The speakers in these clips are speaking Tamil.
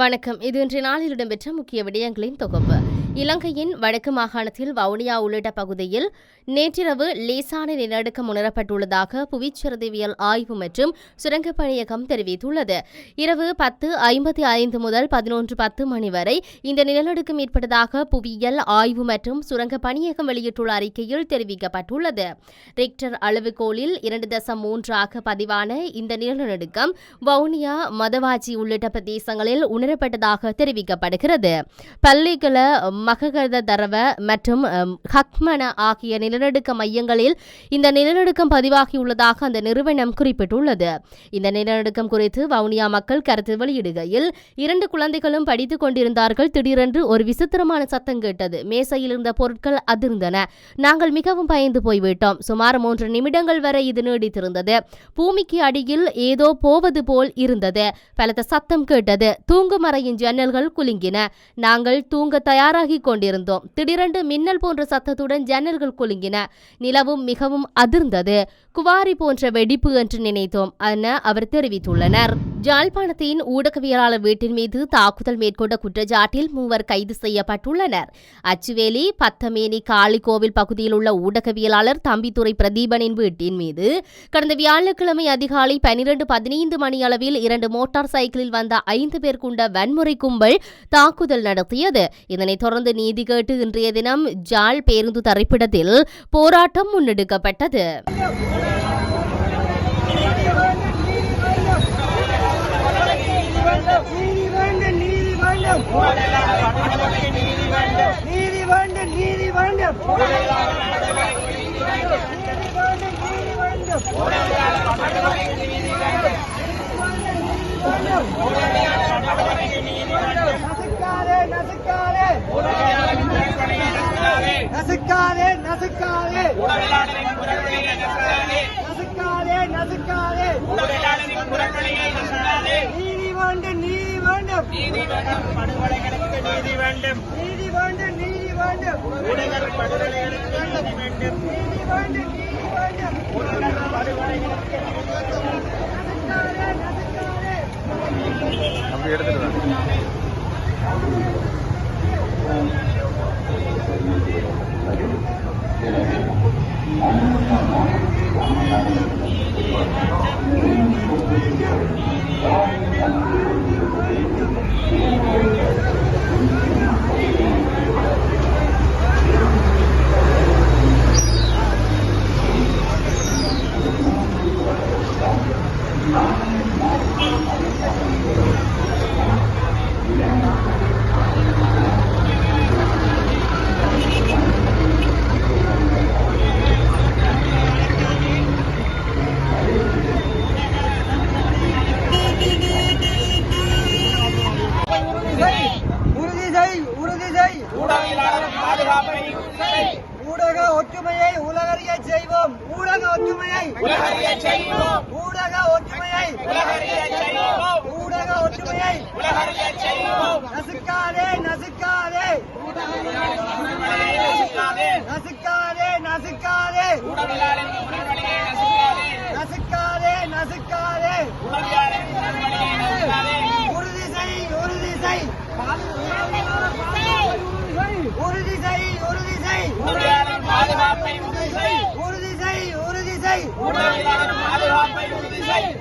வணக்கம். இது இன்றைய நாளில் இடம்பெற்ற முக்கிய விடயங்களின் தொகுப்பு. இலங்கையின் வடக்கு மாகாணத்தில் வவுனியா உள்ளிட்ட பகுதியில் நேற்றிரவு லேசான நிலநடுக்கம் உணரப்பட்டுள்ளதாக புவிச்சரிதவியல் ஆய்வு மற்றும் சுரங்கப் பணியகம் தெரிவித்துள்ளது. இரவு பத்து ஐம்பத்தி ஐந்து முதல் பதினொன்று பத்து மணி வரை இந்த நிலநடுக்கம் ஏற்பட்டதாக புவியியல் ஆய்வு மற்றும் சுரங்க பணியகம் வெளியிட்டுள்ள அறிக்கையில் தெரிவிக்கப்பட்டுள்ளது. ரிக்டர் அளவுகோலில் இரண்டு தசம் மூன்றாக பதிவான இந்த நிலநடுக்கம் வவுனியா மதவாஜி உள்ளிட்ட பிரதேசங்களில் உணரப்பட்டதாக தெரிவிக்கப்படுகிறது. பள்ளிகள மககத தரவ மற்றும் ஹக்மன ஆகிய நிலநடுக்க மையங்களில் இந்த நிலநடுக்கம் பதிவாகியுள்ளதாக அந்த நிறுவனம் குறிப்பிட்டுள்ளது. இந்த நிலநடுக்கம் குறித்து வவுனியா மக்கள் கருத்து வெளியிடுகையில் இரண்டு குழந்தைகளும் படித்துக் கொண்டிருந்தார்கள். திடீரென்று ஒரு விசித்திரமான சத்தம் கேட்டது. மேசையில் இருந்த பொருட்கள் அதிர்ந்தன. நாங்கள் மிகவும் பயந்து போய்விட்டோம். சுமார் மூன்று நிமிடங்கள் வரை இது நீடித்திருந்தது. பூமிக்கு அடியில் ஏதோ போவது போல் இருந்தது. பலத்த சத்தம் கேட்டது. தூங்க தூங்கும் அறையின் ஜன்னல்கள் குலுங்கின. நாங்கள் தூங்க தயாராகி கொண்டிருந்தோம். திடீரென்று மின்னல் போன்ற சத்தத்துடன் ஜன்னல்கள் குலுங்கின. நிலவும் மிகவும் அதிர்ந்தது. குவாரி போன்ற வெடிப்பு என்று நினைத்தோம் என அவர் தெரிவித்துள்ளனர். ஜாழ்ப்பாணத்தின் ஊடகவியலாளர் வீட்டின் மீது தாக்குதல் மேற்கொண்ட குற்றச்சாட்டில் மூவர் கைது செய்யப்பட்டுள்ளனர். அச்சுவேலி பத்தமேனி காளிகோவில் பகுதியில் உள்ள ஊடகவியலாளர் தம்பித்துறை பிரதீபனின் வீட்டின் மீது கடந்த வியாழக்கிழமை அதிகாலை பனிரெண்டு பதினைந்து மணி அளவில் இரண்டு மோட்டார் சைக்கிளில் வந்த ஐந்து பேர் கொண்ட வன்முறை கும்பல் தாக்குதல் நடத்தியது. இதனைத் தொடர்ந்து நீதி கேட்டு இன்றைய தினம் ஜாழ் பேருந்து தரைப்பிடத்தில் போராட்டம் முன்னெடுக்கப்பட்டது. நீதி வேண்டும் நீதி வேண்டும் நீதி வேண்டும். நசுக்காதே நசுக்காதே. நசுக்காதே நசுக்காதே. நீதி வேண்டும் நீதி வேண்டும் நீதி வேண்டும். படுகொலைகளுக்கு நீதி வேண்டும் நீதி வேண்டும். நீதி வேண்டும் படுகொலைகளுக்கு நீதி வேண்டும் நீதி வேண்டும் நீதி வேண்டும் படுகொலைகளுக்கு நீதி வேண்டும். நசுக்காதே நசுக்காதே. அப்படி எடுத்துட்டு Thank you. Thank you.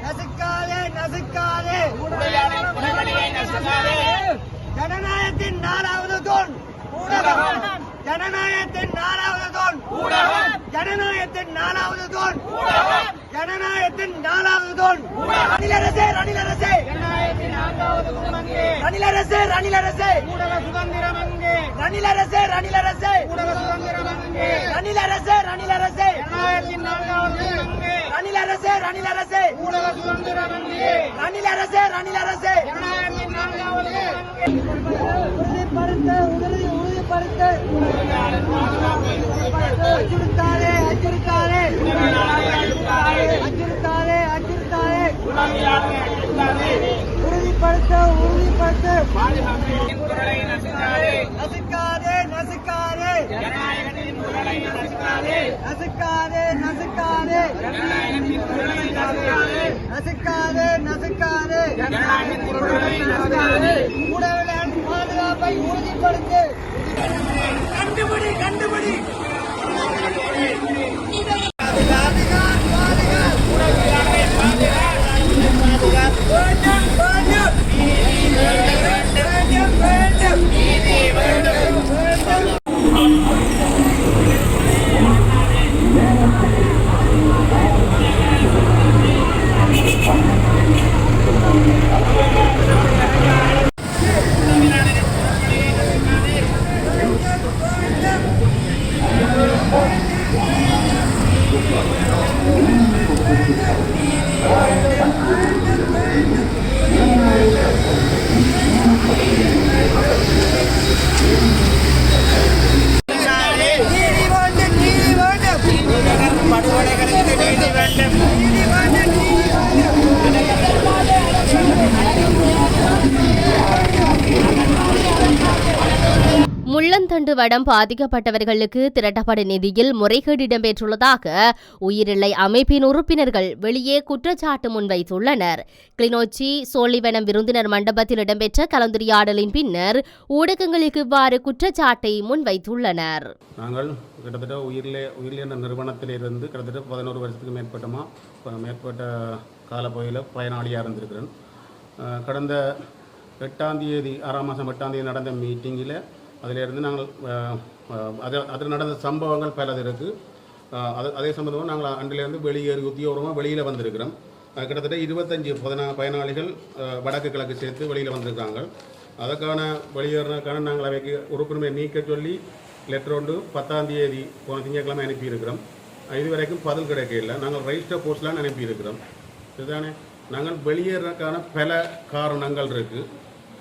நசுக்காதே நசுக்காதே. ஜனநாயகத்தின் நாலாவது தூண் ஊடகம் ஜனநாயகத்தின் நாலாவது ஊடகம். ஜனநாயகத்தின் நாலாவது ஊடகம். ஜனநாயகத்தின் நாலாவது ஜனநாயகத்தின் நான்காவது தூணங்கே. ரணிலரசே ரணிலரசே. சுதந்திரம் அங்கே. ரணிலரசே ரணிலரசே. சுதந்திரம் அங்கே. ரணிலரசே ரணிலரசே. ஜனநாயகத்தின் நான்காவது ரணிலரசே ரணிலரசே. ஊடக சுதந்திரம் அங்கே. ரணிலரசே ரணிலரசே. ஜனநாயகத்தின் நான்காவது உறுதிப்படுத்த உறுதி உறுதிப்படுத்த அச்சுறுத்தாதே அச்சுறுத்தாதே. அச்சுறுத்தாதே அச்சுறுத்தாதே. உறுதிப்படுத்த உறுதிப்படுத்த. பாதுகாப்பின் குரலை நசுக்காதே நசுக்காதே. நசுக்காதே ஜனநாயகத்தின் குரலை நசுக்காதே. நசுக்காதே நசுக்காதே. ஜனநாயகத்தின் குரலை நசுக்காதே நசுக்காதே நசுக்காதே வேண்டும் வேண்டும் வேண்டும் ஊடகங்களின் படம் பாதிக்கப்பட்டவர்களுக்கு திரட்டப்படும் நிதியில் முறைகேடு இடம்பெற்றுள்ளதாக உயிரிழை அமைப்பின் உறுப்பினர்கள் வெளியே குற்றச்சாட்டு முன்வைத்துள்ளனர். கிளிநொச்சி சோழிவனம் விருந்தினர் மண்டபத்தில் இடம்பெற்ற கலந்துரையாடலின் பின்னர் ஊடகங்களுக்கு இவ்வாறு குற்றச்சாட்டை முன்வைத்துள்ளனர். நாங்கள் கிட்டத்தட்ட உயிரிலே உயிரிலே நிறுவனத்திலிருந்து கிட்டத்தட்ட பதினோரு வருஷத்துக்கு மேற்பட்டமா மேற்பட்ட காலப்பகுதியில் பயனாளியாக இருந்திருக்கிறேன். கடந்த எட்டாம் தேதி ஆறாம் மாதம் எட்டாம் தேதி நடந்த மீட்டிங்கில் அதிலிருந்து நாங்கள் அது அதில் நடந்த சம்பவங்கள் பல இருக்குது அது அதே சம்பந்தமாக நாங்கள் அன்றிலிருந்து வெளியேறி உத்தியோகமாக வெளியில் வந்திருக்கிறோம். கிட்டத்தட்ட இருபத்தஞ்சி பதினா பயனாளிகள் வடக்கு கிழக்கு சேர்த்து வெளியில் வந்திருக்காங்க. அதற்கான வெளியேறினதுக்கான நாங்கள் அவைக்கு உறுப்பினரை நீக்க சொல்லி லெட்டர் ஒன்று பத்தாம் தேதி போன திங்கட்கிழமை அனுப்பியிருக்கிறோம். இது வரைக்கும் பதில் கிடைக்கல நாங்கள் ரெஜிஸ்டர் போஸ்ட்லாம் அனுப்பியிருக்கிறோம். இதுதானே? நாங்கள் வெளியேறதுக்கான பல காரணங்கள் இருக்குது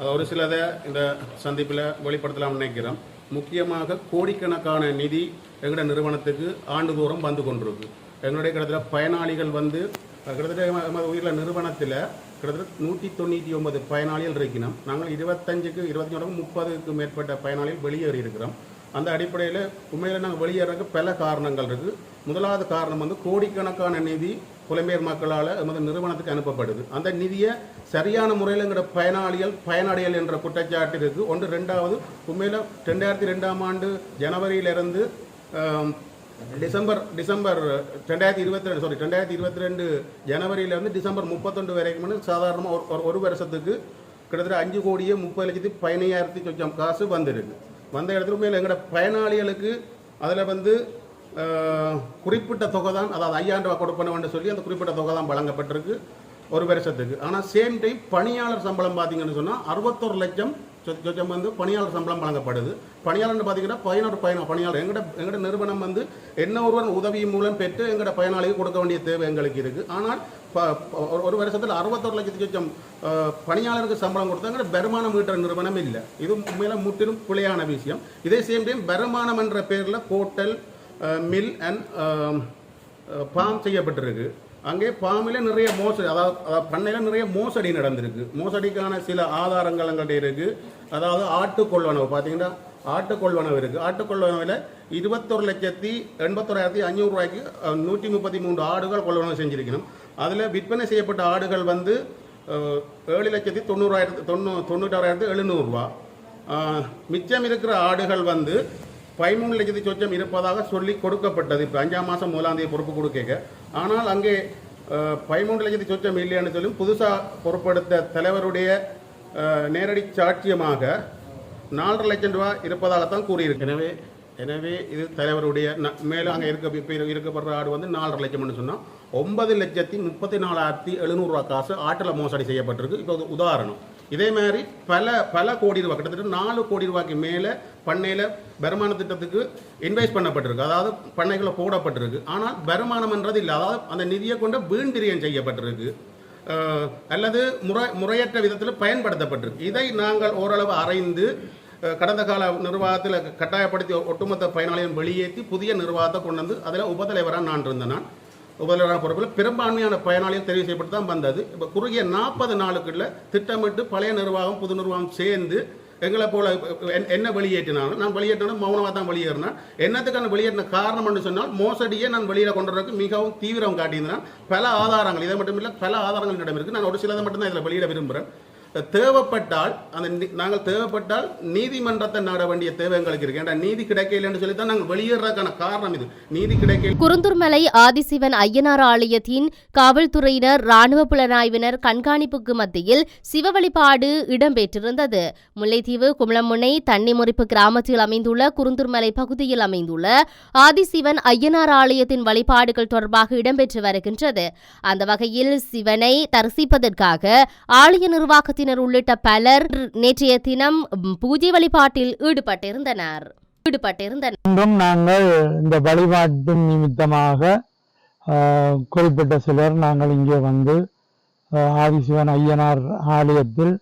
ஒரு சிலதை இந்த சந்திப்பில் வெளிப்படுத்தலாம்னு நினைக்கிறோம். முக்கியமாக கோடிக்கணக்கான நிதி எங்களோட நிறுவனத்துக்கு ஆண்டுதோறும் வந்து கொண்டிருக்கு. எங்களுடைய கிட்டத்தட்ட பயனாளிகள் வந்து கிட்டத்தட்ட எமது உயிரில் நிறுவனத்தில் கிட்டத்தட்ட நூற்றி தொண்ணூற்றி ஒன்பது பயனாளிகள் இருக்கணும் நாங்கள் இருபத்தஞ்சுக்கு இருபத்தி ஒன்று முப்பதுக்கு மேற்பட்ட பயனாளிகள் வெளியேறி இருக்கிறோம். அந்த அடிப்படையில் உண்மையில் நாங்கள் வெளியேறதுக்கு பல காரணங்கள் இருக்குது முதலாவது காரணம் வந்து கோடிக்கணக்கான நிதி புலம்பெயர் மக்களால் எமது நிறுவனத்துக்கு அனுப்பப்படுது. அந்த நிதியை சரியான முறையில் எங்களோட பயனாளிகள் பயனடையல் என்ற குற்றச்சாட்டு இருக்குது ஒன்று ரெண்டாவது உண்மையில் ரெண்டாயிரத்தி ரெண்டாம் ஆண்டு ஜனவரியிலிருந்து டிசம்பர் டிசம்பர் ரெண்டாயிரத்தி இருபத்தி ரெண்டு சாரி ரெண்டாயிரத்தி இருபத்தி ரெண்டு ஜனவரியிலேருந்து டிசம்பர் முப்பத்தொண்டு வரைக்கும் சாதாரணமாக ஒரு ஒரு- வருஷத்துக்கு கிட்டத்தட்ட அஞ்சு கோடியே முப்பது லட்சத்தி பதினையாயிரத்தி கொஞ்சம் காசு வந்திருக்கு. வந்த இடத்துல மேலே எங்களோட பயனாளிகளுக்கு அதில் வந்து குறிப்பிட்ட தொகை தான் அதாவது ஐயாயிரம் ரூபாய் கொடுப்பனு சொல்லி அந்த குறிப்பிட்ட தொகை தான் வழங்கப்பட்டிருக்கு ஒரு வருஷத்துக்கு. ஆனால் சேம் டைம் பணியாளர் சம்பளம் பார்த்தீங்கன்னு சொன்னால் அறுபத்தொரு லட்சம் சொச்சம் வந்து பணியாளர் சம்பளம் வழங்கப்படுது. பணியாளர்னு பார்த்தீங்கன்னா பதினோரு பயணம் பணியாளர். எங்கட எங்கட நிறுவனம் வந்து என்ன ஒருவன் உதவி மூலம் பெற்று எங்கட பயனாளிக்கு கொடுக்க வேண்டிய தேவை எங்களுக்கு இருக்குது ஆனால் ஒரு- வருஷத்தில் அறுபத்தொரு லட்சத்து சொச்சம் பணியாளருக்கு சம்பளம் கொடுத்தாங்க வருமானம் ஈட்டுற நிறுவனம் இல்லை. இது உண்மையில முற்றிலும் பிழையான விஷயம். இதே சேம் டைம் வருமானம் என்ற பேரில் ஹோட்டல் மில் அண்ட் பாம் செய்யப்பட்டிருக்கு. அங்கே பாமில் நிறைய மோசடி அதாவது அதாவது பண்ணையில் நிறைய மோசடி நடந்திருக்கு. மோசடிக்கான சில ஆதாரங்கள் எங்கள்கிட்ட இருக்குது அதாவது ஆட்டு கொள்வனவு பார்த்தீங்கன்னா ஆட்டு கொள்வனவு இருக்குது ஆட்டு கொள்வனவில் இருபத்தொரு லட்சத்தி எண்பத்தொராயிரத்தி அஞ்சூறுரூவாய்க்கு நூற்றி முப்பத்தி மூன்று ஆடுகள் கொள்வனவு செஞ்சுருக்கணும். அதில் விற்பனை செய்யப்பட்ட ஆடுகள் வந்து ஏழு லட்சத்தி தொண்ணூறாயிரத்து தொண்ணூ தொண்ணூറ്റാறாயிரத்து எழுநூறுரூவா மிச்சம் இருக்கிற ஆடுகள் வந்து பதிமூணு லட்சத்தி சொச்சம் இருப்பதாக சொல்லி கொடுக்கப்பட்டது. இப்போ அஞ்சாம் மாதம் முதலாம் தேதி பொறுப்பு கொடுக்க ஆனால் அங்கே பதிமூன்று லட்சத்தி சொச்சம் இல்லைன்னு சொல்லி புதுசாக பொறுப்படுத்த தலைவருடைய நேரடி சாட்சியமாக நாலரை லட்சம் ரூபாய் இருப்பதாகத்தான் கூறியிருக்கு. எனவே எனவே இது தலைவருடைய ந- மேலும் அங்கே இருக்க இப்போ இருக்கப்படுற ஆடு வந்து நாலரை லட்சம்னு சொன்னால் ஒன்பது லட்சத்தி முப்பத்தி நாலாயிரத்தி எழுநூறுவா காசு ஆட்டில் மோசடி செய்யப்பட்டிருக்கு. இப்போ உதாரணம். இதே மாதிரி பல பல கோடி ரூபா கிட்டத்தட்ட நாலு கோடி ரூபாய்க்கு மேலே பண்ணையில் வருமான திட்டத்துக்கு இன்வெஸ்ட் பண்ணப்பட்டிருக்கு. அதாவது பண்ணைகளை போடப்பட்டிருக்கு. ஆனால் வருமானம்ன்றது இல்லை. அதாவது அந்த நிதியை கொண்டு வீண்டிரியம் செய்யப்பட்டிருக்கு. அல்லது முறை முறையற்ற விதத்தில் பயன்படுத்தப்பட்டிருக்கு. இதை நாங்கள் ஓரளவு அறைந்து கடந்த கால நிர்வாகத்தில் கட்டாயப்படுத்தி ஒட்டுமொத்த பயனாளிகள் வெளியேற்றி புதிய நிர்வாகத்தை கொண்டு வந்து அதில் உபதலைவராக நான் இருந்தேன் நான். உபதலைவராக பொறுப்பில் பெரும்பான்மையான பயனாளிகள் தெரிவு செய்யப்பட்டு தான் வந்தது. இப்போ குறுகிய நாற்பது நாளுக்குள்ள திட்டமிட்டு பழைய நிர்வாகம் புது நிர்வாகம் சேர்ந்து எங்களை போல என்ன வெளியேற்றினாலும் நான் வெளியேற்றினாலும் மௌனமாக தான் வெளியேறினேன். என்னத்துக்கான வெளியேற்றின காரணம் என்று சொன்னால் மோசடியே நான் வெளியில் கொண்டு வரதுக்கு மிகவும் தீவிரம் காட்டியிருந்தேன். பல ஆதாரங்கள் இதை மட்டும் இல்லை பல ஆதாரங்கள் இடம் இருக்குது நான் ஒரு சிலதை மட்டும் தான் இதில் வெளியிட விரும்புகிறேன் தேவைப்பட்டால் அந்த நாங்கள் தேவைப்பட்டால் நீதிமன்றத்தை நாட வேண்டிய தேவை எங்களுக்கு இருக்கு. ஏன்னா நீதி கிடைக்கலன்னு சொல்லி தான் நாங்கள் வெளியேறதுக்கான காரணம் இது. நீதி கிடைக்க குருந்தூர்மலை ஆதிசிவன் ஐயனார் ஆலயத்தின் காவல்துறையினர் ராணுவ புலனாய்வினர் கண்காணிப்புக்கு மத்தியில் சிவ வழிபாடு இடம்பெற்றிருந்தது. முல்லைத்தீவு குமளமுனை தண்ணி முறிப்பு கிராமத்தில் அமைந்துள்ள குருந்தூர்மலை பகுதியில் அமைந்துள்ள ஆதிசிவன் ஐயனார் ஆலயத்தின் வழிபாடுகள் தொடர்பாக இடம்பெற்று வருகின்றது. அந்த வகையில் சிவனை தரிசிப்பதற்காக ஆலய நிர்வாக குடும்பத்தினர் உள்ளிட்ட பலர் நேற்றைய தினம் பூஜை வழிபாட்டில் ஈடுபட்டிருந்தனர். ஈடுபட்டிருந்தனர். இன்றும் நாங்கள் இந்த வழிபாட்டின் நிமித்தமாக குறிப்பிட்ட சிலர் நாங்கள் இங்கே வந்து ஆதிசிவன் ஐயனார் ஆலயத்தில்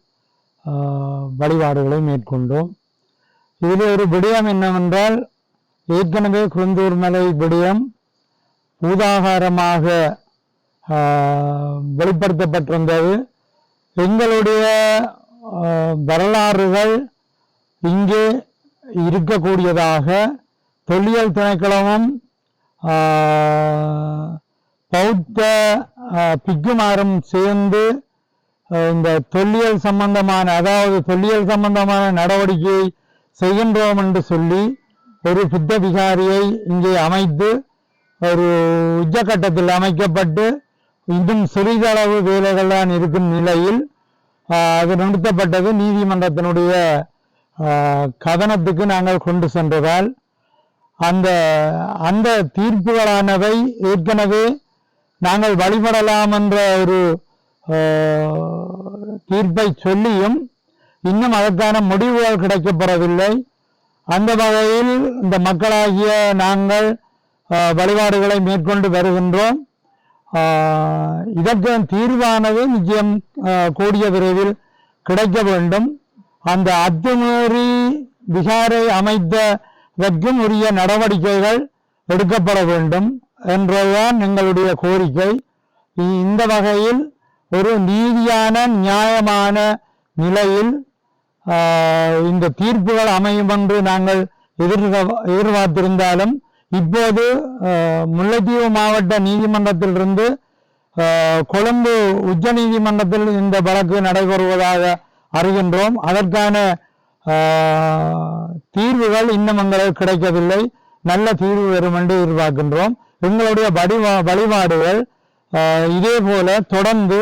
வழிபாடுகளை மேற்கொண்டோம். இதில் ஒரு விடயம் என்னவென்றால் ஏற்கனவே குருந்தூர் மலை விடயம் பூதாகாரமாக வெளிப்படுத்தப்பட்டிருந்தது. எங்களுடைய வரலாறுகள் இங்கே இருக்கக்கூடியதாக தொல்லியல் திணைக்களமும் பௌத்த பிக்குமாரும் சேர்ந்து இந்த தொல்லியல் சம்பந்தமான அதாவது தொல்லியல் சம்பந்தமான நடவடிக்கையை செய்கின்றோம் என்று சொல்லி ஒரு புத்த விகாரியை இங்கே அமைத்து ஒரு உச்சக்கட்டத்தில் அமைக்கப்பட்டு இன்னும் சிறிதளவு வேலைகள் தான் இருக்கும் நிலையில் அது நிறுத்தப்பட்டது. நீதிமன்றத்தினுடைய கதனத்துக்கு நாங்கள் கொண்டு சென்றதால் அந்த அந்த தீர்ப்புகளானவை ஏற்கனவே நாங்கள் வழிபடலாம் என்ற ஒரு தீர்ப்பை சொல்லியும் இன்னும் அதற்கான முடிவுகள் கிடைக்கப்பெறவில்லை. அந்த வகையில் இந்த மக்களாகிய நாங்கள் வழிபாடுகளை மேற்கொண்டு வருகின்றோம். இதற்கு தீர்வானது நிச்சயம் கூடிய விரைவில் கிடைக்க வேண்டும். அந்த அத்துமீறி விகாரை அமைத்ததற்கும் உரிய நடவடிக்கைகள் எடுக்கப்பட வேண்டும் என்றுதான் எங்களுடைய கோரிக்கை. இந்த வகையில் ஒரு நீதியான நியாயமான நிலையில் இந்த தீர்ப்புகள் அமையும் என்று நாங்கள் எதிர்பார்த்திருந்தாலும் இப்போது முல்லைத்தீவு மாவட்ட நீதிமன்றத்திலிருந்து கொழும்பு உச்ச நீதிமன்றத்தில் இந்த வழக்கு நடைபெறுவதாக அறிகின்றோம். அதற்கான தீர்வுகள் இன்னும் எங்களுக்கு கிடைக்கவில்லை. நல்ல தீர்வு வரும் என்று எதிர்பார்க்கின்றோம். எங்களுடைய வழிபா வழிபாடுகள் இதே போல தொடர்ந்து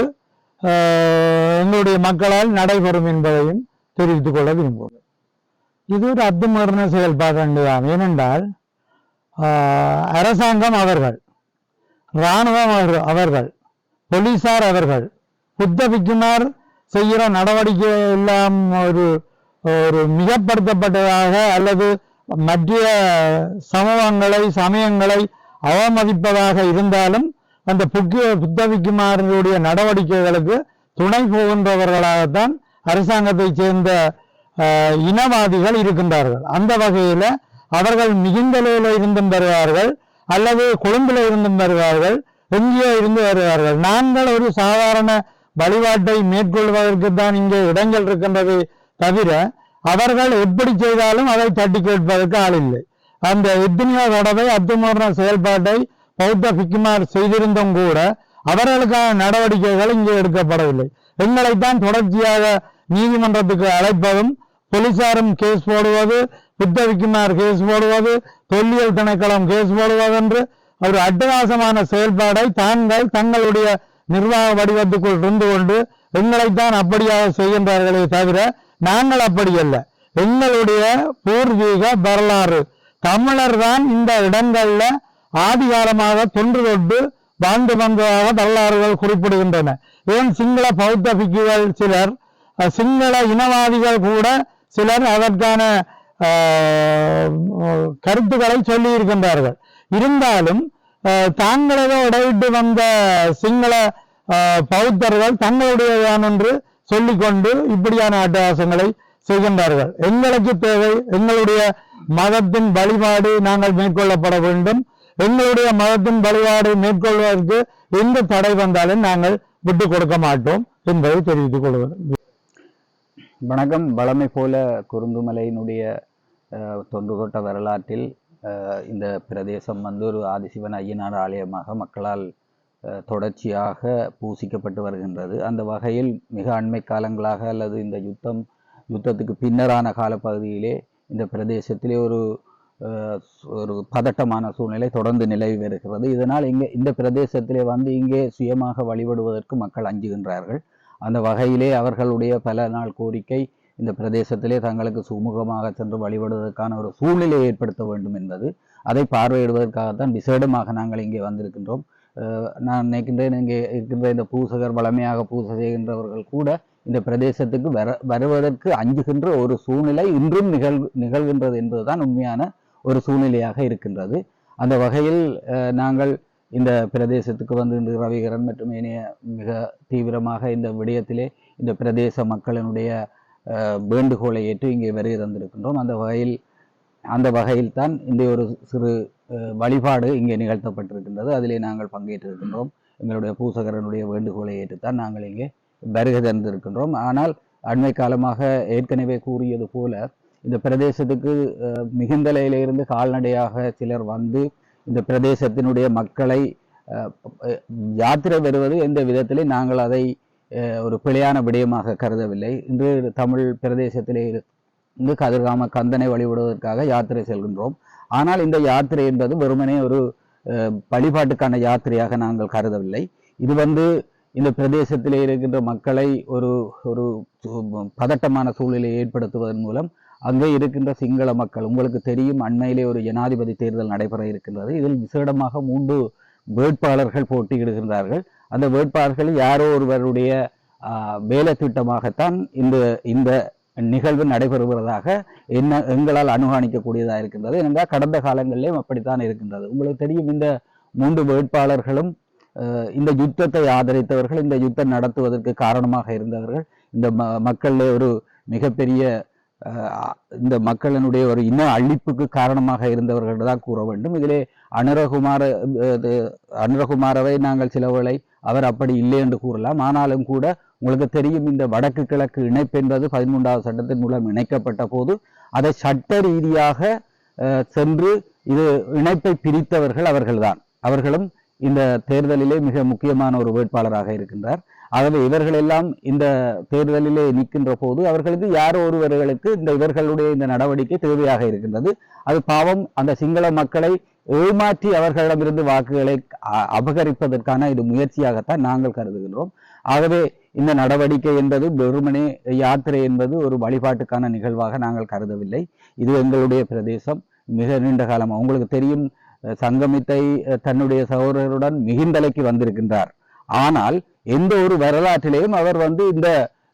எங்களுடைய மக்களால் நடைபெறும் என்பதையும் தெரிவித்துக் கொள்ள விரும்புகிறேன் இது ஒரு அத்துமீறின செயல்பாடு தான் ஏனென்றால் அரசாங்கம் அவர்கள் இராணுவம் அவர்கள் போலீசார் அவர்கள் புத்த பிக்குமார் செய்கிற நடவடிக்கை எல்லாம் ஒரு ஒரு மிகப்படுத்தப்பட்டதாக அல்லது மற்ற சமூகங்களை சமயங்களை அவமதிப்பதாக இருந்தாலும் அந்த புக்கிய புத்தவிக்குமாரனுடைய நடவடிக்கைகளுக்கு துணை போகின்றவர்களாகத்தான் அரசாங்கத்தைச் சேர்ந்த இனவாதிகள் இருக்கின்றார்கள். அந்த வகையில் அவர்கள் மிகுந்தலையில் இருந்தும் வருவார்கள் அல்லது கொழும்புல இருந்தும் வருவார்கள் எங்கேயோ இருந்து வருவார்கள். நாங்கள் ஒரு சாதாரண வழிபாட்டை மேற்கொள்வதற்கு தான் இங்கே இடங்கள் இருக்கின்றது தவிர அவர்கள் எப்படி செய்தாலும் அதை தட்டி கேட்பதற்கு ஆள் இல்லை. அந்த எத்தனையோ தடவை அத்துமீறின செயல்பாட்டை பௌத்த பிக்குமார் செய்திருந்தும் கூட அவர்களுக்கான நடவடிக்கைகள் இங்கே எடுக்கப்படவில்லை. எங்களைத்தான் தொடர்ச்சியாக நீதிமன்றத்துக்கு அழைப்பதும் போலீசாரும் கேஸ் போடுவது புத்தவிக்குமார் கேஸ் போடுவது தொல்லியல் திணைக்களம் கேஸ் போடுவது என்று ஒரு அட்டகாசமான செயல்பாடை தாங்கள் தங்களுடைய நிர்வாக வடிவத்துக்குள் இருந்து கொண்டு எங்களைத்தான் அப்படியாக செய்கின்றார்களே தவிர நாங்கள் அப்படி அல்ல. எங்களுடைய பூர்வீக வரலாறு. தமிழர் தான் இந்த இடங்கள்ல ஆதிகாலமாக தொன்று தொட்டு வாழ்ந்து வந்ததாக வரலாறுகள் குறிப்பிடுகின்றன. ஏன் சிங்கள பௌத்த பிக்குகள் சிலர் சிங்கள இனவாதிகள் கூட சிலர் அதற்கான கருத்துக்களை சொல்லி இருக்கின்றார்கள் இருந்தாலும் தாங்களதோ தாங்களே வந்த சிங்கள பௌத்தர்கள் தங்களுடையதான் என்று சொல்லிக்கொண்டு இப்படியான அட்டகாசங்களை செய்கின்றார்கள். எங்களுக்கு தேவை எங்களுடைய மதத்தின் வழிபாடு நாங்கள் மேற்கொள்ளப்பட வேண்டும். எங்களுடைய மதத்தின் வழிபாடு மேற்கொள்வதற்கு எந்த தடை வந்தாலும் நாங்கள் விட்டு கொடுக்க மாட்டோம் என்பதை தெரிவித்துக் கொள்கிறோம் வணக்கம். வளமை போல குறுந்துமலையினுடைய தொன்று தொட்ட வரலாற்றில் இந்த பிரதேசம் வந்து ஒரு ஆதிசிவன் ஐயனார் ஆலயமாக மக்களால் தொடர்ச்சியாக பூசிக்கப்பட்டு வருகின்றது. அந்த வகையில் மிக அண்மை காலங்களாக அல்லது இந்த யுத்தம் யுத்தத்துக்கு பின்னரான காலப்பகுதியிலே இந்த பிரதேசத்திலே ஒரு ஒரு பதட்டமான சூழ்நிலை தொடர்ந்து நிலவி வருகிறது. இதனால் இங்கே இந்த பிரதேசத்திலே வந்து இங்கே சுயமாக வழிபடுவதற்கு மக்கள் அஞ்சுகின்றார்கள். அந்த வகையிலே அவர்களுடைய பல நாள் கோரிக்கை இந்த பிரதேசத்திலே தங்களுக்கு சுமூகமாக சென்று வழிபடுவதற்கான ஒரு சூழ்நிலையை ஏற்படுத்த வேண்டும் என்பது. அதை பார்வையிடுவதற்காகத்தான் விசேடமாக நாங்கள் இங்கே வந்திருக்கின்றோம். நான் நினைக்கின்றேன் இங்கே இருக்கின்ற இந்த பூசகர் வளமையாக பூசை செய்கின்றவர்கள் கூட இந்த பிரதேசத்துக்கு வர வருவதற்கு அஞ்சுகின்ற ஒரு சூழ்நிலை இன்றும் நிகழ் நிகழ்கின்றது என்பதுதான் உண்மையான ஒரு சூழ்நிலையாக இருக்கின்றது. அந்த வகையில் நாங்கள் இந்த பிரதேசத்துக்கு வந்து இந்த ரவிகரன் மற்றும் இனிய மிக தீவிரமாக இந்த விடயத்திலே இந்த பிரதேச மக்களினுடைய வேண்டுகோளை ஏற்று இங்கே வருகை தந்திருக்கின்றோம். அந்த வகையில் அந்த வகையில் தான் இந்த ஒரு சிறு வழிபாடு இங்கே நிகழ்த்தப்பட்டிருக்கின்றது. அதிலே நாங்கள் பங்கேற்றிருக்கின்றோம். எங்களுடைய பூசகரனுடைய வேண்டுகோளை ஏற்றுத்தான் நாங்கள் இங்கே வருகை தந்திருக்கின்றோம். ஆனால் அண்மை காலமாக ஏற்கனவே கூறியது போல இந்த பிரதேசத்துக்கு மிகுந்தலையிலிருந்து கால்நடையாக சிலர் வந்து இந்த பிரதேசத்தினுடைய மக்களை யாத்திரை வருவது எந்த விதத்திலே நாங்கள் அதை ஒரு பிழையான விடயமாக கருதவில்லை. இன்று தமிழ் பிரதேசத்திலே இருந்து கதிர்காம கந்தனை வழிபடுவதற்காக யாத்திரை செல்கின்றோம். ஆனால் இந்த யாத்திரை என்பது வெறுமனே ஒரு வழிபாட்டுக்கான யாத்திரையாக நாங்கள் கருதவில்லை. இது வந்து இந்த பிரதேசத்திலே இருக்கின்ற மக்களை ஒரு ஒரு பதட்டமான சூழ்நிலையை ஏற்படுத்துவதன் மூலம் அங்கே இருக்கின்ற சிங்கள மக்கள் உங்களுக்கு தெரியும் அண்மையிலே ஒரு ஜனாதிபதி தேர்தல் நடைபெற இருக்கின்றது. இதில் விசேடமாக மூன்று வேட்பாளர்கள் போட்டியிடுகின்றார்கள். அந்த வேட்பாளர்கள் யாரோ ஒருவருடைய வேலை திட்டமாகத்தான் இந்த இந்த நிகழ்வு நடைபெறுவதாக என்ன எங்களால் அனுகாணிக்கக்கூடியதாக இருக்கின்றது. ஏனென்றால் கடந்த காலங்களிலேயும் அப்படித்தான் இருக்கின்றது. உங்களுக்கு தெரியும் இந்த மூன்று வேட்பாளர்களும் இந்த யுத்தத்தை ஆதரித்தவர்கள் இந்த யுத்தம் நடத்துவதற்கு காரணமாக இருந்தவர்கள். இந்த ம மக்களிலே ஒரு மிகப்பெரிய இந்த மக்களினுடைய ஒரு இன அழிப்புக்கு காரணமாக இருந்தவர்கள் தான் கூற வேண்டும். இதிலே அனுரகுமார இது அனுரகுமாரவை நாங்கள் சிலவளை அவர் அப்படி இல்லை என்று கூறலாம். ஆனாலும் கூட உங்களுக்கு தெரியும் இந்த வடக்கு கிழக்கு இணைப்பு என்பது பதிமூன்றாவது சட்டத்தின் மூலம் இணைக்கப்பட்ட போது அதை சட்ட ரீதியாக சென்று இது இணைப்பை பிரித்தவர்கள் அவர்கள்தான். அவர்களும் இந்த தேர்தலிலே மிக முக்கியமான ஒரு வேட்பாளராக இருக்கின்றார். ஆகவே இவர்கள் எல்லாம் இந்த தேர்தலிலே நிற்கின்ற போது அவர்களுக்கு யாரோ ஒருவர்களுக்கு இந்த இவர்களுடைய இந்த நடவடிக்கை தேவையாக இருக்கின்றது. அது பாவம் அந்த சிங்கள மக்களை ஏமாற்றி அவர்களிடமிருந்து வாக்குகளை அ- அபகரிப்பதற்கான இது முயற்சியாகத்தான் நாங்கள் கருதுகின்றோம். ஆகவே இந்த நடவடிக்கை என்பது வெறுமனே யாத்திரை என்பது ஒரு வழிபாட்டுக்கான நிகழ்வாக நாங்கள் கருதவில்லை. இது எங்களுடைய பிரதேசம். மிக நீண்ட காலமாக உங்களுக்கு தெரியும் சங்கமித்தை தன்னுடைய சகோதரருடன் மிகுந்தலைக்கு வந்திருக்கின்றார். ஆனால் எந்த ஒரு வரலாற்றிலேயும் அவர் வந்து இந்த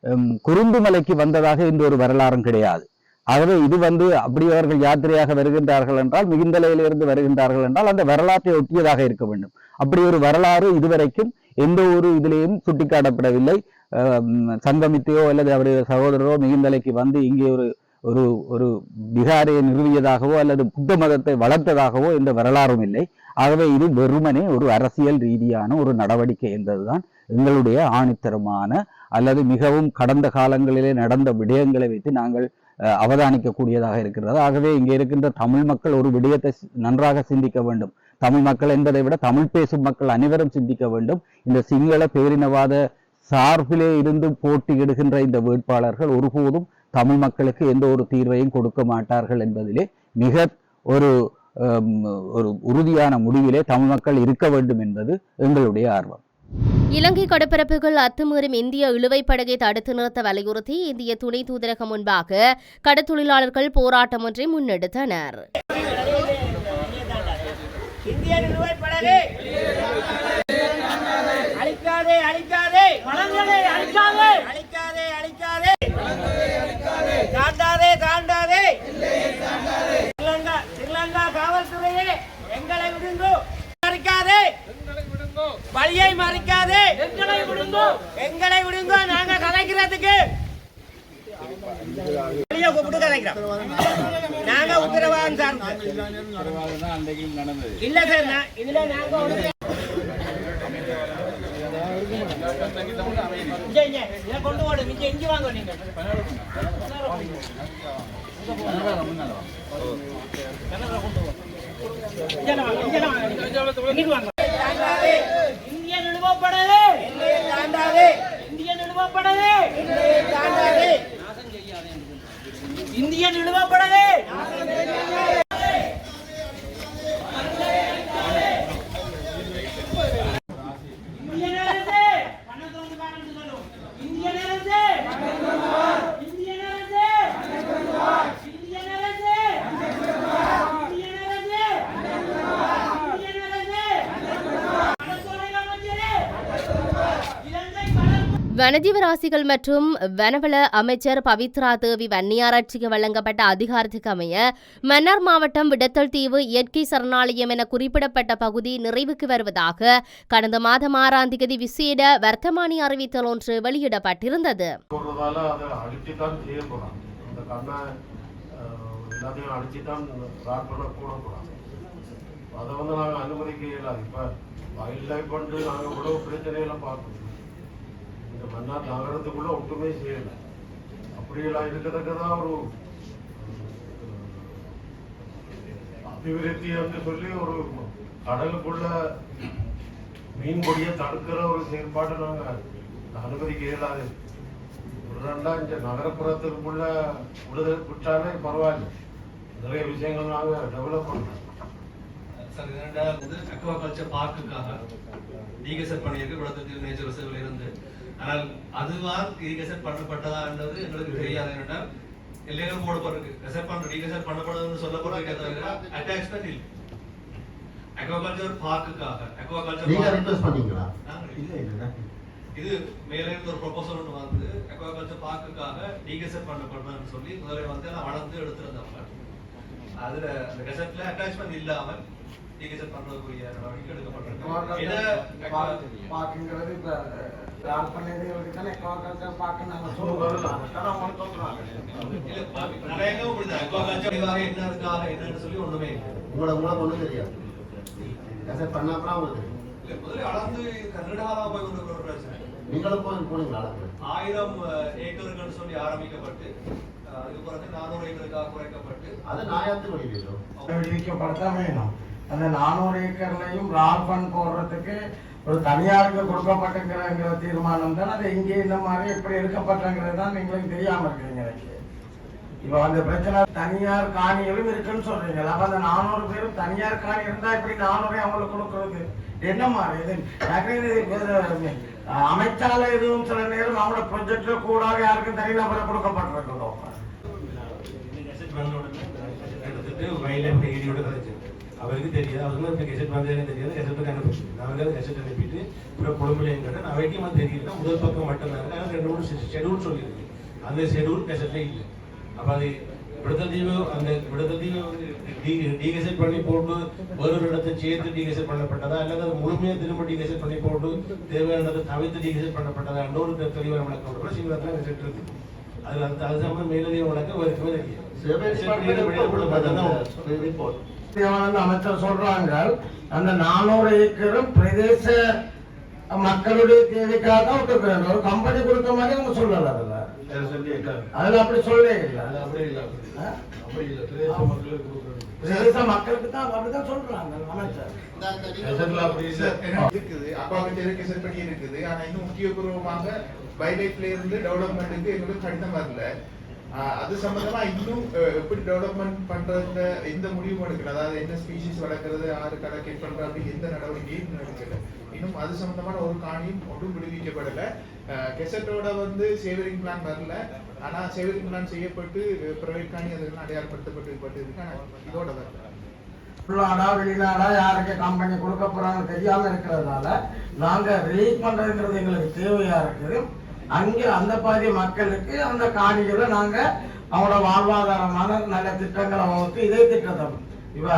ஹம், குறும்புமலைக்கு வந்ததாக இந்த ஒரு வரலாறும் கிடையாது. ஆகவே இது வந்து அப்படி அவர்கள் யாத்திரையாக வருகின்றார்கள் என்றால் மிகுந்தலையிலிருந்து வருகின்றார்கள் என்றால் அந்த வரலாற்றை ஒட்டியதாக இருக்க வேண்டும். அப்படி ஒரு வரலாறு இதுவரைக்கும் எந்த ஒரு இதிலேயும் சுட்டிக்காட்டப்படவில்லை. சங்கமித்தையோ அல்லது அவருடைய சகோதரரோ மிகுந்தலைக்கு வந்து இங்கே ஒரு ஒரு ஒரு விகாரையை நிறுவியதாகவோ அல்லது புத்த மதத்தை வளர்த்ததாகவோ எந்த வரலாறும் இல்லை. ஆகவே இது வெறுமனே ஒரு அரசியல் ரீதியான ஒரு நடவடிக்கை என்பதுதான் எங்களுடைய ஆணித்தரமான அல்லது மிகவும் கடந்த காலங்களிலே நடந்த விடயங்களை வைத்து நாங்கள் அவதானிக்கக்கூடியதாக இருக்கிறது. ஆகவே இங்கே இருக்கின்ற தமிழ் மக்கள் ஒரு விடயத்தை நன்றாக சிந்திக்க வேண்டும். தமிழ் மக்கள் என்பதை விட தமிழ் பேசும் மக்கள் அனைவரும் சிந்திக்க வேண்டும். இந்த சிங்கள பேரினவாத சார்பிலே இருந்து போட்டியிடுகின்ற இந்த வேட்பாளர்கள் ஒருபோதும் தமிழ் மக்களுக்கு எந்த ஒரு தீர்வையும் கொடுக்க மாட்டார்கள் என்பதிலே மிக ஒரு ஒரு உறுதியான முடிவிலே தமிழ் மக்கள் இருக்க வேண்டும் என்பது எங்களுடைய ஆர்வம். இலங்கை கடற்பரப்புகள் அத்துமீறும் இந்திய இழுவைப் படகை தடுத்து நிறுத்த வலியுறுத்தி இந்திய துணை தூதரகம் முன்பாக கடற்தொழிலாளர்கள் போராட்டம் ஒன்றை முன்னெடுத்தனர். காவல்துறையே எங்களை விடுங்கோ அழிக்காதே அழிக்காதே வளங்களை அழிக்காதே அழிக்காதே அழிக்காதே தாண்டாதே தாண்டாதே ஸ்ரீலங்கா ஸ்ரீலங்கா காவல்துறையே எங்களை விடுங்கோ மறிக்காதே வழியை மறிக்காதே. எங்களை விடுங்கோ. எங்களை விடுங்கோ நாங்க கதைக்கிறதுக்கு வெளியே கூப்பிட்டு நாங்க உத்தரவாதம் சார்ந்து இல்ல சார் இதுல நாங்க கொண்டு வாங்க நீங்க. வாங்க, வாங்க. இங்க வாங்க. இந்திய நிறுவப்படவே இந்திய நிறுவப்படவே இந்திய நிறுவப்படவே அரசு பணத்தை வந்து பாருன்னு சொல்லும் இந்திய அரசு இந்திய அரசு இந்திய அரசு இந்திய அரசு இந்திய அரசு கடற்கரை அமைச்சரே இலங்கை கடல் வனஜீவராசிகள் மற்றும் வனவள அமைச்சர் பவித்ரா தேவி வன்னியாராட்சிக்கு வழங்கப்பட்ட அதிகாரத்துக்கு அமைய மன்னார் மாவட்டம் விடத்தல் தீவு இயற்கை சரணாலயம் என குறிப்பிடப்பட்ட பகுதி நிறைவுக்கு வருவதாக கடந்த மாதம் ஆறாம் தேதி விசேட வர்த்தமானி அறிவித்தல் ஒன்று வெளியிடப்பட்டிருந்தது. அதை வந்து நாங்கள் அனுமதிக்க இயலாது இப்போ வைல்ட் லைஃப் வந்து நாங்கள் இவ்வளவு பிரச்சனையெல்லாம் பார்க்கணும். இந்த நகரத்துக்குள்ள ஒட்டுமே செய்யலை. அப்படியெல்லாம் இருக்கத்தக்கதான் ஒரு அபிவிருத்தி என்று சொல்லி ஒரு கடலுக்குள்ள மீன் கொடியை தடுக்கிற ஒரு செயல்பாட்டை நாங்கள் அனுமதிக்க இயலாது ஒரு ரெண்டா இந்த நகரப்புறத்துக்குள்ள விடுதல் விட்டாலே பரவாயில்ல. நிறைய விஷயங்கள் நாங்கள் டெவலப் பண்ணுறோம் சார் இரண்டாவது அக்வா கல்ச்சர் பார்க்குக்காக பார்க்குக்காக டீகசட் பண்ணியிருக்கு குளத்தத்தில் நேச்சர் வசதிகள் இருந்து ஆனால் அதுவா டீகசட் பண்ணப்பட்டதான்றது எங்களுக்கு தெரியாது. என்னென்னால் எல்லைகள் போடப்பட்டிருக்கு ரெசர்ட் பண்ண டீகசட் பண்ணப்படுதுன்னு சொல்லப்பட்டிருக்கே தவிர அட்டாச்மெண்ட் இல்லை. அக்வாகல்ச்சர் பார்க்குக்காக அக்வாகல்ச்சர் ரிக்வெஸ்ட் பண்ணீங்களா? இது மேலே இருந்து ஒரு ப்ரொபோசல் ஒன்று வந்து அக்வாகல்ச்சர் பார்க்குக்காக டீகசட் பண்ணப்படுறதுன்னு சொல்லி முதல்ல வந்து எல்லாம் வளர்ந்து எடுத்திருந்தவங்க. அதுல அந்த கெசட்ல அட்டாச்மெண்ட் இல்லாமல் டீகசட் பண்றதுக்குரிய நடவடிக்கை எடுக்கப்பட்டிருக்கு. பார்க்குங்கிறது இப்போ என்னன்னு சொல்லி ஒண்ணுமே இல்லை. மூலம் ஒண்ணும் தெரியாது பண்ண அப்புறம் போய் நீங்களும் போய் போனீங்களா ஆயிரம் அஹ், ஏக்கர்கள் சொல்லி ஆரம்பிக்கப்பட்டு அஹ், இது நானூறு ஏக்கருக்காக குறைக்கப்பட்டு அது நாயாத்து வழியிலோ விதிக்கப்படுத்த வேணும் அந்த நானூறு ஏக்கர்லையும் ரால் ஃபண்ட் போடுறதுக்கு ஒரு தனியாருக்கு கொடுக்கப்பட்டிருக்கிறங்கிற தீர்மானம் தான். அது இங்கே இந்த மாதிரி எப்படி எடுக்கப்பட்டங்கிறது தான் எங்களுக்கு தெரியாம இருக்குதுங்க எனக்கு. இப்போ அந்த பிரச்சனை தனியார் காணிகளும் இருக்குன்னு சொல்றீங்க அப்ப அந்த நானூறு பேரும் தனியார் காணி இருந்தா இப்படி நானூறு அவங்களுக்கு கொடுக்கறது? என்ன மாதிரி? இது அமைச்சால எதுவும் சில நேரம் அவங்களோட ப்ரொஜெக்ட்ல கூட யாருக்கும் தனிநபரை கொடுக்கப்பட்டிருக்கிறோம் எடுத்துட்டு வைல்ட் அவருக்கு தெரியாது. அவருக்கு இப்போ கெசட் வந்ததுன்னு தெரியாது. கெசட்டுக்கு அனுப்பிச்சு நாங்கள் கெசட் அனுப்பிட்டு அப்புறம் குடும்பலையும் கேட்டேன் நான் வைக்கியமா தெரியல. முதல் பக்கம் மட்டும் தான். இருக்கு. ரெண்டு மூணு ஷெடியூல் சொல்லியிருக்கு அந்த ஷெடியூல் கெசட்ல இல்லை. அப்போ அது விடுதல் தீவு அந்த விடுதல் தீவு வந்து டீகெசட் பண்ணி போட்டு ஒரு இடத்தை சேர்த்து டீகெசட் பண்ணப்பட்டதா? அல்லது அது முழுமையாக திரும்ப டீகெசட் பண்ணி போட்டு தேவையானதை தவிர்த்து டீகெசட் பண்ணப்பட்டதா? என்ற ஒரு தெளிவான விளக்கம் கூட சிங்களத்தில் கெசட் இருக்கு. அது அந்த அது சம்பந்தம் மேலதிக விளக்கம் வரைக்குமே தெரியும் அமைச்சர் சொல்றாங்க அந்த நானூறு ஏக்கரும் பிரதேச மக்களுடைய தேவைக்காக தான் விட்டுருக்காங்க ஒரு கம்பெனி கொடுத்த மாதிரி அவங்க சொல்லல அதுல. அதுல அப்படி சொல்லவே இல்லை. அப்படி இல்லை. ஆ? அப்படி இல்லை. பிரதேச மக்களுக்கு தான் அப்படிதான் சொல்றாங்க அமைச்சர். இருக்குது. பண்ணி இருக்குது ஆனா இன்னும் முக்கியபூர்வமாக வைலைஃப்ல இருந்து டெவலப்மெண்ட்டுக்கு எங்களுக்கு கடிதம் வரல. அது சம்பந்தமா இன்னும் எப்படி டெவலப்மெண்ட் பண்றதுல எந்த முடிவும் எடுக்கல? அதாவது என்ன ஸ்பீசிஸ் வளர்க்கறது ஆறு கலெக்ட் பண்றது அப்படி எந்த நடவடிக்கையும் எடுக்கல. இன்னும் அது சம்பந்தமான ஒரு காணியும் ஒன்றும் விடுவிக்கப்படல. கெசட்டோட வந்து சேவரிங் பிளான் வரல. ஆனா சேவரிங் பிளான் செய்யப்பட்டு பிரைவேட் காணி அதுக்கு அடையாளப்படுத்தப்பட்டு பட்டு இருக்கு ஆனா இதோட வரல. உள்நாடா வெளிநாடா யாருக்கு கம்பெனி கொடுக்க போறாங்க தெரியாம இருக்கிறதுனால நாங்க ரிலீஸ் பண்றதுங்கிறது எங்களுக்கு தேவையா இருக்குது. அங்கே அந்த பாதி மக்களுக்கு அந்த காணிகளை நாங்க அவங்களோட வாழ்வாதாரமான நல்ல திட்டங்களை வகுத்து இதே திட்டத்தை இவ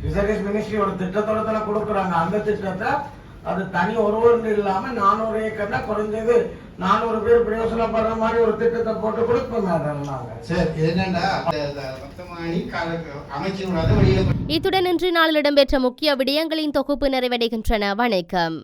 ஃபிஷரிஸ் மினிஸ்ட்ரியோட திட்டத்தோட தானே கொடுக்குறாங்க. அந்த திட்டத்தை அது தனி ஒருவர் இல்லாம நானூறு ஏக்கர்ல குறைஞ்சது நானூறு பேர் பிரயோசனப்படுற மாதிரி ஒரு திட்டத்தை போட்டு கொடுப்போமே அதெல்லாம் சார் என்னன்னா இத்துடன் இன்று நாளில் இடம்பெற்ற முக்கிய விடயங்களின் தொகுப்பு நிறைவடைகின்றன. வணக்கம்.